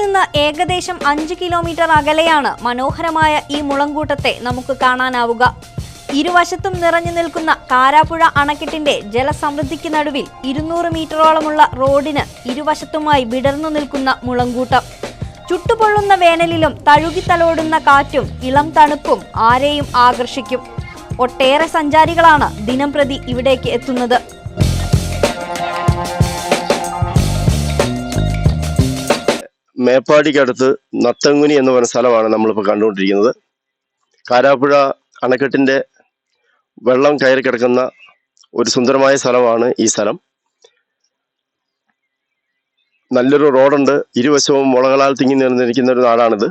നിന്ന് ഏകദേശം അഞ്ച് കിലോമീറ്റർ അകലെയാണ് മനോഹരമായ ഈ മുളങ്കൂട്ടത്തെ നമുക്ക് കാണാനാവുക. ഇരുവശത്തും നിറഞ്ഞു നിൽക്കുന്ന കാരാപ്പുഴ അണക്കെട്ടിന്റെ ജലസമൃദ്ധിക്ക് നടുവിൽ ഇരുന്നൂറ് മീറ്ററോളമുള്ള റോഡിന് ഇരുവശത്തുമായി വിടർന്നു നിൽക്കുന്ന മുളങ്കൂട്ടം. ചുട്ടുപൊള്ളുന്ന വേനലിലും തഴുകിത്തലോടുന്ന കാറ്റും ഇളം തണുപ്പും ആരെയും ആകർഷിക്കും. ഒട്ടേറെ സഞ്ചാരികളാണ് ദിനം പ്രതി ഇവിടേക്ക് എത്തുന്നത്. മേപ്പാടിക്കടുത്ത് നത്തങ്കുനി എന്ന് പറയുന്ന സ്ഥലമാണ് നമ്മളിപ്പോൾ കണ്ടുകൊണ്ടിരിക്കുന്നത്. കാരാപ്പുഴ അണക്കെട്ടിന്റെ വെള്ളം കയറി കിടക്കുന്ന ഒരു സുന്ദരമായ സ്ഥലമാണ് ഈ സ്ഥലം. നല്ലൊരു റോഡുണ്ട്. ഇരുവശവും മുളകളാൽ തിങ്ങി നിറഞ്ഞിരിക്കുന്ന ഒരു നാടാണിത്.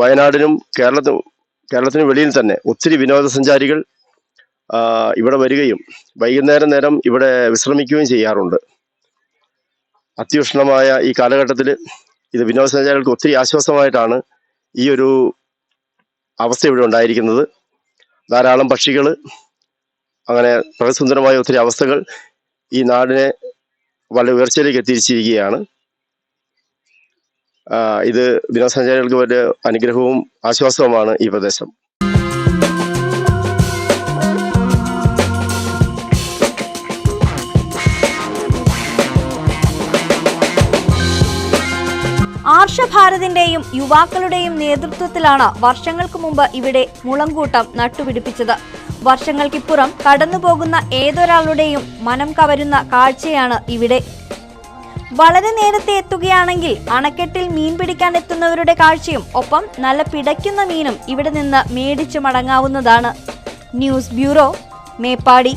വയനാടിനും കേരളത്തിനും കേരളത്തിന് വെളിയിൽ തന്നെ ഒത്തിരി വിനോദസഞ്ചാരികൾ ഇവിടെ വരികയും വൈകുന്നേരം നേരം ഇവിടെ വിശ്രമിക്കുകയും ചെയ്യാറുണ്ട്. അത്യുഷ്ണമായ ഈ കാലഘട്ടത്തിൽ ഇത് വിനോദസഞ്ചാരികൾക്ക് ഒത്തിരി ആശ്വാസമായിട്ടാണ് ഈ ഒരു അവസ്ഥ ഇവിടെ ഉണ്ടായിരിക്കുന്നത്. ധാരാളം പക്ഷികൾ അങ്ങനെ പ്രകൃതിസുന്ദരമായ ഒത്തിരി അവസ്ഥകൾ ഈ നാടിനെ വളരെ ഉയർച്ചയിലേക്ക് എത്തിച്ചിരിക്കുകയാണ്. ഇത് വിനോദസഞ്ചാരികൾക്ക് വലിയ അനുഗ്രഹവും ആശ്വാസവുമാണ് ഈ പ്രദേശം. ആർഷഭാരതിന്റെയും യുവാക്കളുടെയും നേതൃത്വത്തിലാണ് വർഷങ്ങൾക്ക് മുമ്പ് ഇവിടെ മുളങ്കൂട്ടം നട്ടുപിടിപ്പിച്ചത്. വർഷങ്ങൾക്കിപ്പുറം കടന്നുപോകുന്ന ഏതൊരാളുടെയും മനം കവരുന്ന കാഴ്ചയാണ് ഇവിടെ. വളരെ നേരത്തെ എത്തുകയാണെങ്കിൽ അണക്കെട്ടിൽ മീൻ പിടിക്കാൻ എത്തുന്നവരുടെ കാഴ്ചയും ഒപ്പം നല്ല പിടയ്ക്കുന്ന മീനും ഇവിടെ നിന്ന് മേടിച്ചു മടങ്ങാവുന്നതാണ്. News bureau Meppadi.